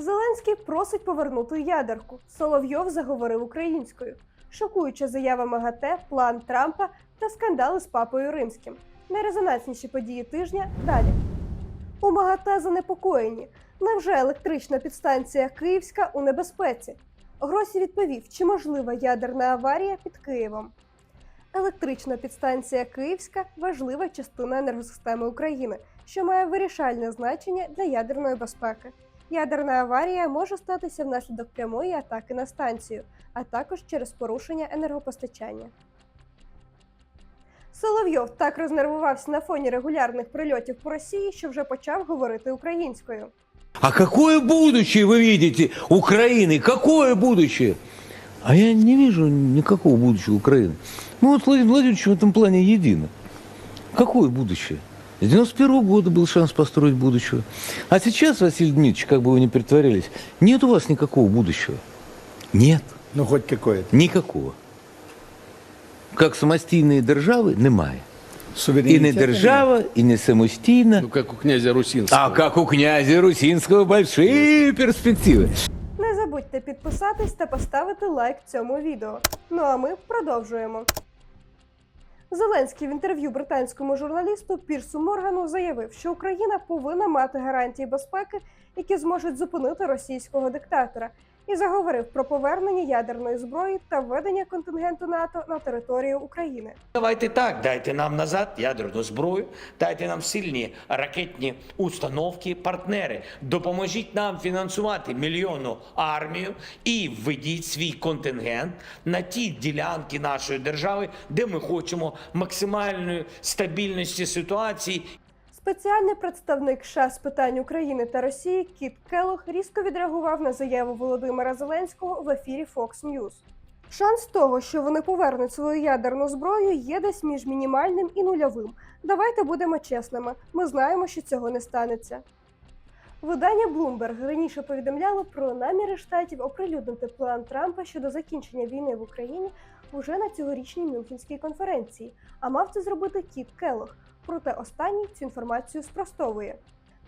Зеленський просить повернути ядерку. Соловйов заговорив українською. Шокуюча заява МАГАТЕ, план Трампа та скандали з папою римським. Найрезонансніші події тижня далі. У МАГАТЕ занепокоєні. Невже електрична підстанція Київська у небезпеці? Гросі відповів, чи можлива ядерна аварія під Києвом. Електрична підстанція Київська важлива частина енергосистеми України, що має вирішальне значення для ядерної безпеки. Ядерна аварія може статися внаслідок прямої атаки на станцію, а також через порушення енергопостачання. Соловйов так рознервувався на фоні регулярних прильотів по Росії, що вже почав говорити українською. А какое будущее вы видите Украины? Какое будущее? А я не вижу никакого будущего Украины. Ну вот Владимир Владимирович в этом плане едино. Какое будущее? С 91 года был шанс построить будущего. А сейчас, Василий Дмитриевич, как бы вы ни притворялись, нет у вас никакого будущего. Нет, Ну, хоть какое-то. никакого. Как самостійної держави немає. І Суверенитета не нет. держава, і не самостійна. Ну, как у князя Русинского. А как у князя Русинского большие перспективы. Не забудьте підписатись та поставити лайк цьому відео. Ну а ми продовжуємо. Зеленський в інтерв'ю британському журналісту Пірсу Моргану заявив, що Україна повинна мати гарантії безпеки, які зможуть зупинити російського диктатора, і заговорив про повернення ядерної зброї та введення контингенту НАТО на територію України. Давайте так, дайте нам назад ядерну зброю, дайте нам сильні ракетні установки, партнери. Допоможіть нам фінансувати мільйонну армію і введіть свій контингент на ті ділянки нашої держави, де ми хочемо максимальної стабільності ситуації Спеціальний представник США з питань України та Росії Кіт Келох різко відреагував на заяву Володимира Зеленського в ефірі Fox News. Шанс того, що вони повернуть свою ядерну зброю, є десь між мінімальним і нульовим. Давайте будемо чесними. Ми знаємо, що цього не станеться. Видання Bloomberg раніше повідомляло про наміри штатів оприлюднити план Трампа щодо закінчення війни в Україні уже на цьогорічній Мюнхенській конференції, а мав це зробити Кіт Келох. Проте останній цю інформацію спростовує.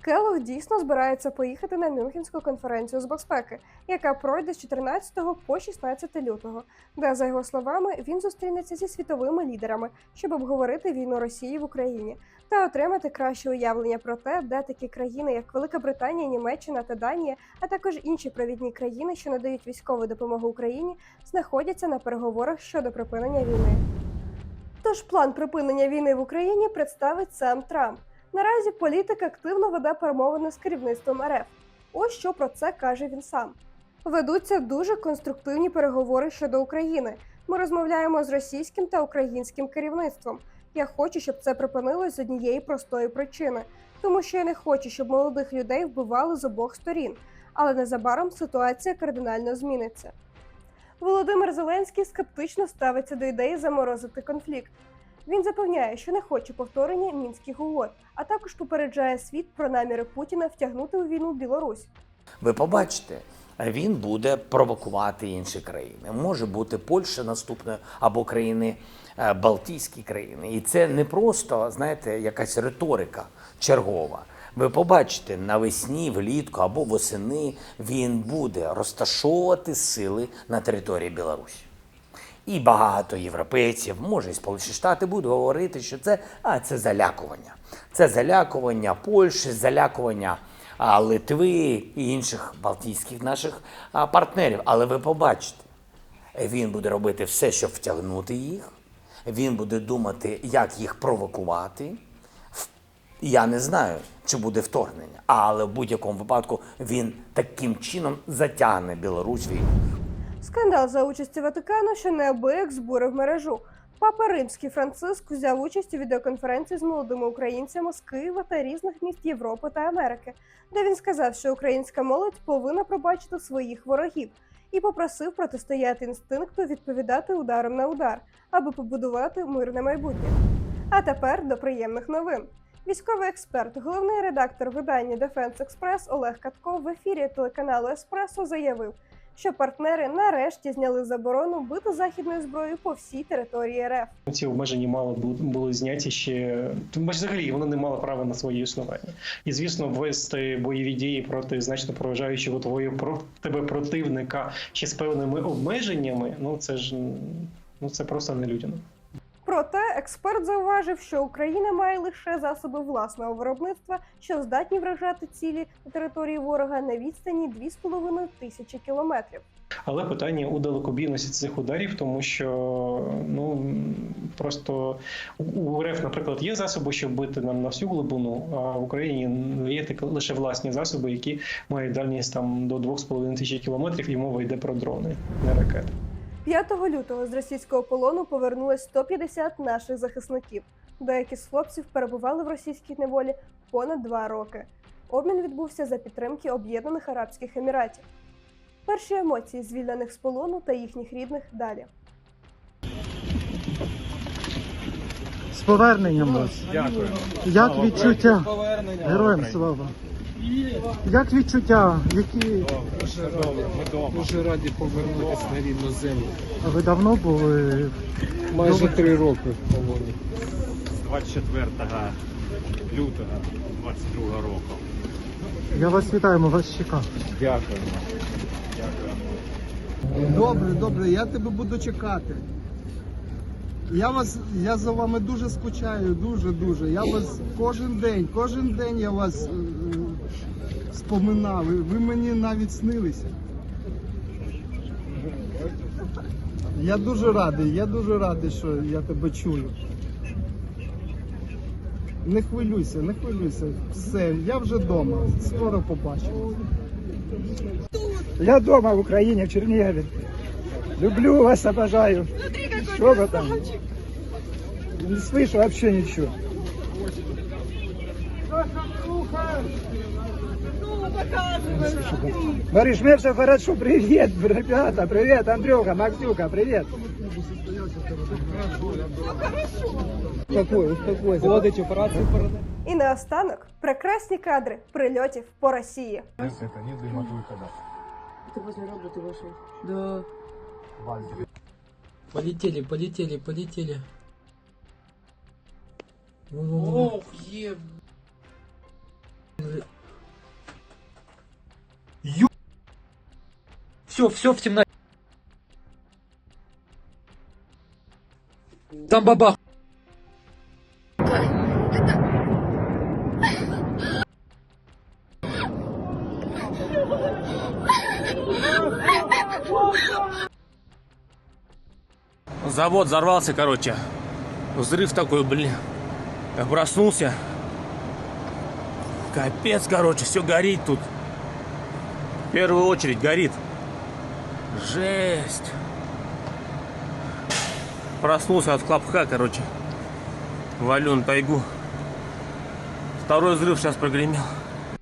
Келох дійсно збирається поїхати на Мюнхенську конференцію з безпеки, яка пройде з 14 по 16 лютого, де, за його словами, він зустрінеться зі світовими лідерами, щоб обговорити війну Росії в Україні та отримати краще уявлення про те, де такі країни, як Велика Британія, Німеччина та Данія, а також інші провідні країни, що надають військову допомогу Україні, знаходяться на переговорах щодо припинення війни. Тож план припинення війни в Україні представить сам Трамп. Наразі політик активно веде перемовини з керівництвом РФ. Ось що про це каже він сам. Ведуться дуже конструктивні переговори щодо України. Ми розмовляємо з російським та українським керівництвом. Я хочу, щоб це припинилось з однієї простої причини, тому що я не хочу, щоб молодих людей вбивали з обох сторін. Але незабаром ситуація кардинально зміниться. Володимир Зеленський скептично ставиться до ідеї заморозити конфлікт. Він запевняє, що не хоче повторення мінських угод, а також попереджає світ про наміри Путіна втягнути у війну Білорусь. Ви побачите, він буде провокувати інші країни. Може бути Польща наступною або країни е, Балтійські країни. І це не просто, знаєте, якась риторика чергова. Ви побачите, навесні, влітку або восени він буде розташовувати сили на території Білорусі. І багато європейців, може і Сполучені Штати, будуть говорити, що це, а, це залякування. Це залякування Польщі, залякування а, Литви і інших балтійських наших а, партнерів. Але ви побачите, він буде робити все, щоб втягнути їх. Він буде думати, як їх провокувати. Я не знаю, чи буде вторгнення, але в будь-якому випадку він таким чином затягне Білорусь війну. Скандал за участі Ватикану, що неабияк збурив мережу. Папа Римський Франциск взяв участь у відеоконференції з молодими українцями з Києва та різних міст Європи та Америки, де він сказав, що українська молодь повинна пробачити своїх ворогів і попросив протистояти інстинкту відповідати ударом на удар, аби побудувати мирне майбутнє. А тепер до приємних новин. Військовий експерт, головний редактор видання Defense Express Олег Катков в ефірі телеканалу Еспресо заявив, що партнери нарешті зняли заборону бити західною зброєю по всій території РФ. Ці обмеження мали бу- були зняті ще взагалі вони не мали права на своє існування. І звісно, ввести бойові дії проти значно проважаючого твого про тебе противника ще з певними обмеженнями. Ну це ж ну це просто не людяно. Проте експерт зауважив, що Україна має лише засоби власного виробництва, що здатні вражати цілі на території ворога на відстані 2,5 тисячі кілометрів. Але питання у далекобійності цих ударів, тому що ну просто у- РФ, наприклад, є засоби, щоб бити нам на всю глибину, а в Україні є тільки лише власні засоби, які мають дальність там до 2,5 тисяч кілометрів, і мова йде про дрони, не ракети. 5 лютого з російського полону повернулось 150 наших захисників. Деякі з хлопців перебували в російській неволі понад два роки. Обмін відбувся за підтримки Об'єднаних Арабських Еміратів. Перші емоції звільнених з полону та їхніх рідних далі. З поверненням вас. Дякую. Як відчуття? Героям слава. Як відчуття? Які Дуже добре. Ми дома. Дуже раді повернутися на рідну землю. А ви давно були? Майже три роки в полоні. з 24 лютого 22 року. Я вас вітаю, ми вас чекав. Дякую. Добре, добре, я тебе буду чекати. Я вас, я за вами дуже скучаю, дуже дуже. Я вас кожен день, кожен день я вас е. Ви, ви мені навіть снилися. Я дуже радий, я дуже радий, що я тебе чую. Не хвилюйся, не хвилюйся. Все, я вже вдома. Скоро побачимо. Я вдома в Україні, в Чернігові. Люблю вас, обожаю. Що ви там? Не слышу вообще ничего. Мариш, мне все хорошо. Привет, ребята, привет, Андрюха, Максюка, привет. Успокой, успокойся. Водить операцию І наостанок прекрасні кадри прильотів по Росії. Ты возле работы вошел? Да. Полетели, полетели, полетели. Ох, еб... Все, все в темноте. Там бабах. Завод взорвался, короче. Взрыв такой, блин. Я проснулся. Капец, короче, все горит тут. В первую очередь горит. Жесть. Проснулся от хлопка, короче. Валю на тайгу. Второй взрыв сейчас прогремел.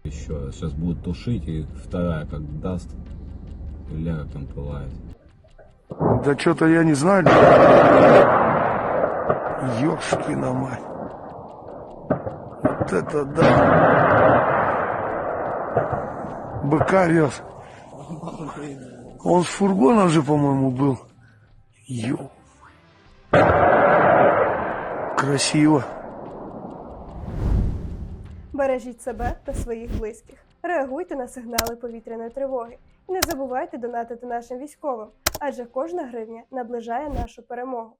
Еще сейчас будут тушить, и вторая как даст, ля как там пылает. Да что-то я не знаю. Ёшкина мать. Вот это да. Быка вез. Он с фургоном же, по-моему, был. Ё. Красиво. Бережіть себе та своїх близьких. Реагуйте на сигнали повітряної тривоги. І не забувайте донатити нашим військовим, адже кожна гривня наближає нашу перемогу.